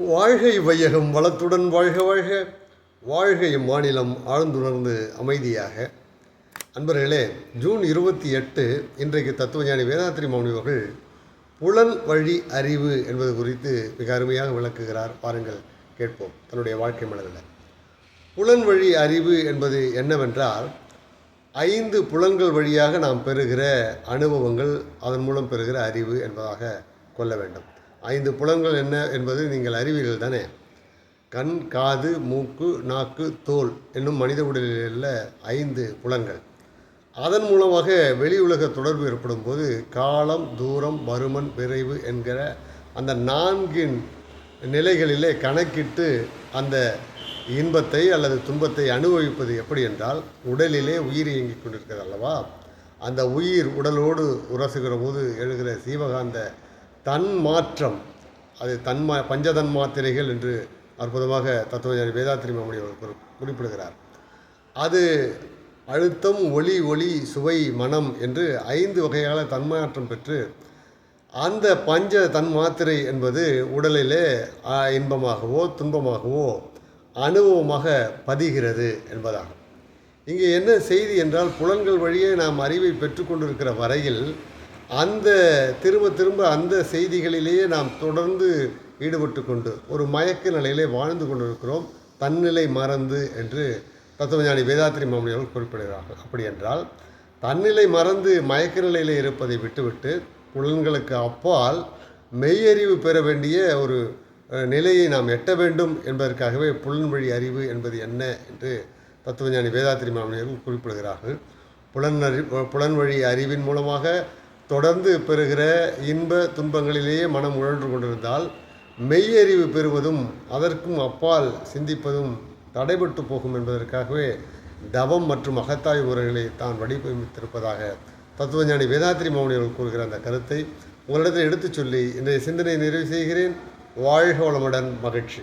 வாழ்கை வையகம் வளத்துடன் வாழ்க வாழ்க. வாழ்க இம்மாநிலம் ஆழ்ந்துணர்ந்து அமைதியாக. அன்பர்களே ஜூன் இருபத்தி எட்டு இன்றைக்கு தத்துவஞானி வேதாத்திரி மௌனி அவர்கள் புலன் வழி அறிவு என்பது குறித்து மிக அருமையாக விளக்குகிறார். பாருங்கள் கேட்போம். தன்னுடைய வாழ்க்கை மலரில் புலன் வழி அறிவு என்பது என்னவென்றால் ஐந்து புலன்கள் வழியாக நாம் பெறுகிற அனுபவங்கள் அதன் மூலம் பெறுகிற அறிவு என்பதாக கொள்ள வேண்டும். ஐந்து புலன்கள் என்ன என்பது நீங்கள் அறிவீர்கள் தானே? கண் காது மூக்கு நாக்கு தோல் என்னும் மனித உடலில் உள்ள ஐந்து புலன்கள். அதன் மூலமாக வெளி உலக தொடர்பு ஏற்படும் போது காலம் தூரம் வருமன் விரைவு என்கிற அந்த நான்கின் நிலைகளிலே கணக்கிட்டு அந்த இன்பத்தை அல்லது துன்பத்தை அனுபவிப்பது எப்படி என்றால் உடலிலே உயிர் இயங்கிக் கொண்டிருக்கிறது அல்லவா? அந்த உயிர் உடலோடு உரசுகிற போது எழுகிற சீவகாந்த தன் மாற்றம் அது தன்மா பஞ்சதன் மாத்திரைகள் என்று அற்புதமாக தத்துவஞானி வேதாத்திரி மாமணி குறி- குறிப்பிடுகிறார். அது அழுத்தம் ஒளி ஒளி சுவை மனம் என்று ஐந்து வகையான தன்மாற்றம் பெற்று அந்த பஞ்ச தன் மாத்திரை என்பது உடலிலே இன்பமாகவோ துன்பமாகவோ அனுபவமாக பதிகிறது என்பதாகும். இங்கே என்ன செய்தி என்றால் புலன்கள் வழியே நாம் அறிவை பெற்றுக்கொண்டிருக்கிற வரையில் அந்த திரும்ப திரும்ப அந்த செய்திகளிலேயே நாம் தொடர்ந்து ஈடுபட்டு கொண்டு ஒரு மயக்க நிலையிலே வாழ்ந்து கொண்டிருக்கிறோம். தன்னிலை மறந்து என்று தத்துவஞானி வேதாத்திரி மாமணி அவர்கள் குறிப்பிடுகிறார்கள். அப்படி என்றால் தன்னிலை மறந்து மயக்க நிலையிலே இருப்பதை விட்டுவிட்டு புலன்களுக்கு அப்பால் மெய்யறிவு பெற வேண்டிய ஒரு நிலையை நாம் எட்ட வேண்டும் என்பதற்காகவே புலன் வழி அறிவு என்பது என்ன என்று தத்துவஞானி வேதாத்திரி மாமனியர்கள் குறிப்பிடுகிறார்கள். புலன் அறி புலன் வழி அறிவின் மூலமாக தொடர்ந்து பெறுகிற இன்ப துன்பங்களிலேயே மனம் உழன்று கொண்டிருந்தால் மெய்யறிவு பெறுவதும் அதற்கும் அப்பால் சிந்திப்பதும் தடைபட்டு போகும் என்பதற்காகவே தவம் மற்றும் அகத்தாய் முறைகளை தான் வடிவமைத்திருப்பதாக தத்துவஞானி வேதாத்திரி மௌனி அவர்கள் கூறுகிற அந்த கருத்தை உங்களிடத்தில் எடுத்துச் சொல்லி இன்றைய சிந்தனை நிறைவு செய்கிறேன். வாழ்க வளமுடன் மகிழ்ச்சி.